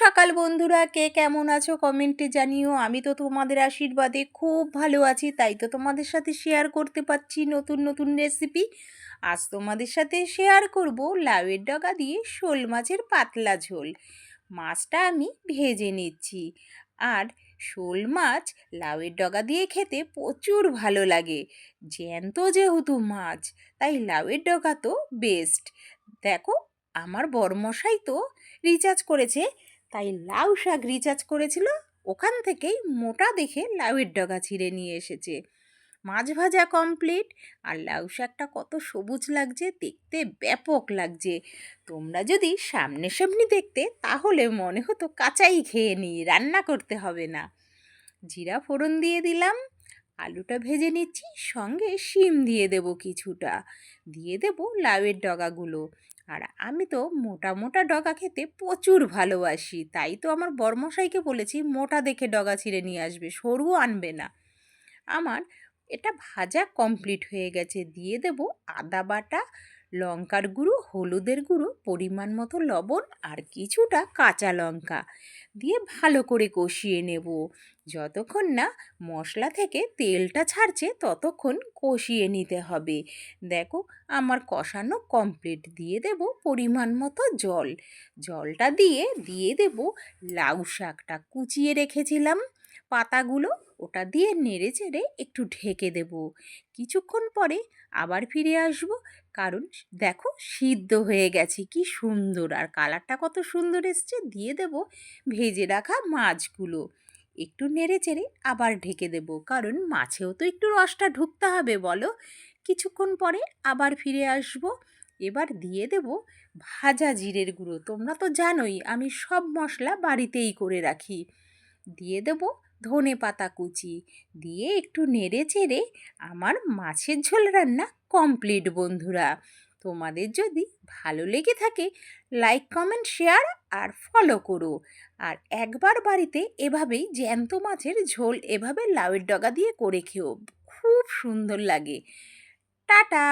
সকাল বন্ধুরা, কে কেমন আছো কমেন্টে জানিও। আমি তো তোমাদের আশীর্বাদে খুব ভালো আছি, তাই তো তোমাদের সাথে শেয়ার করতে পারছি নতুন নতুন রেসিপি আজ তোমাদের সাথে শেয়ার করব লাউয়ের ডগা দিয়ে শোল মাছের পাতলা ঝোল। মাছটা আমি ভেজে নিচ্ছি। আর শোল মাছ লাউয়ের ডগা দিয়ে খেতে প্রচুর ভালো লাগে। জ্যান্ত যেহেতু মাছ, তাই লাউয়ের ডগা তো বেস্ট দেখো, আমার বরমশাই তো রিচার্জ করেছে তাই লাউ শাক রিচার্জ করেছিল, ওখান থেকেই মোটা দেখে লাউয়ের ডগা ছিঁড়ে নিয়ে এসেছে। মাছ ভাজা কমপ্লিট আর লাউ শাকটা কত সবুজ লাগছে, দেখতে ব্যাপক লাগছে। তোমরা যদি সামনে সামনি দেখতে, তাহলে মনে হতো কাঁচাই খেয়ে নিই, রান্না করতে হবে না। জিরা ফোড়ন দিয়ে দিলাম আলুটা ভেজে নিচ্ছি, সঙ্গে শিম দিয়ে দেব কিছুটা। দিয়ে দেব লাউয়ের ডগাগুলো। আর আমি তো মোটা মোটা ডগা খেতে প্রচুর ভালোবাসি। তাই তো আমার বর্মশাইকে বলেছি, মোটা দেখে ডগা ছিঁড়ে নিয়ে আসবে সরুও আনবে না। আমার এটা ভাজা কমপ্লিট হয়ে গেছে। দিয়ে দেব আদা বাটা লঙ্কার গুঁড়ো, হলুদের গুঁড়ো, পরিমাণ মতো লবণ আর কিছুটা কাঁচা লঙ্কা দিয়ে ভালো করে কষিয়ে নেব। যতক্ষণ না মশলা থেকে তেলটা ছাড়ছে, ততক্ষণ কষিয়ে নিতে হবে। দেখো, আমার কষানো কমপ্লিট দিয়ে দেব পরিমাণ মতো জল। জলটা দিয়ে দিয়ে দেব লাউ শাকটা। কুচিয়ে রেখেছিলাম পাতাগুলো। ওটা দিয়ে নেড়ে চেড়ে একটু ঢেকে দেব। কিছুক্ষণ পরে আবার ফিরে আসব, কারণ দেখো সিদ্ধ হয়ে গেছে, কি সুন্দর! আর কালারটা কত সুন্দর এসছে, দিয়ে দেব ভেজে রাখা মাছগুলো। একটু নেড়ে চেড়ে আবার ঢেকে দেব, কারণ মাছেও তো একটু রসটা ঢুকতে হবে, বলো? কিছুক্ষণ পরে আবার ফিরে আসব, এবার দিয়ে দেব ভাজা জিরের গুঁড়ো। তোমরা তো জানোই, আমি সব মশলা বাড়িতেই করে রাখি। দিয়ে দেব ধনে পাতা কুচি দিয়ে একটু নেড়ে চেড়ে আমার মাছের ঝোল রান্না কমপ্লিট বন্ধুরা। তোমাদের যদি ভালো লেগে থাকে লাইক কমেন্ট শেয়ার আর ফলো করো। আর একবার বাড়িতে এভাবেই জ্যান্ত মাছের ঝোল এভাবে লাউয়ের ডগা দিয়ে করে খেও, খুব সুন্দর লাগে। টাটা!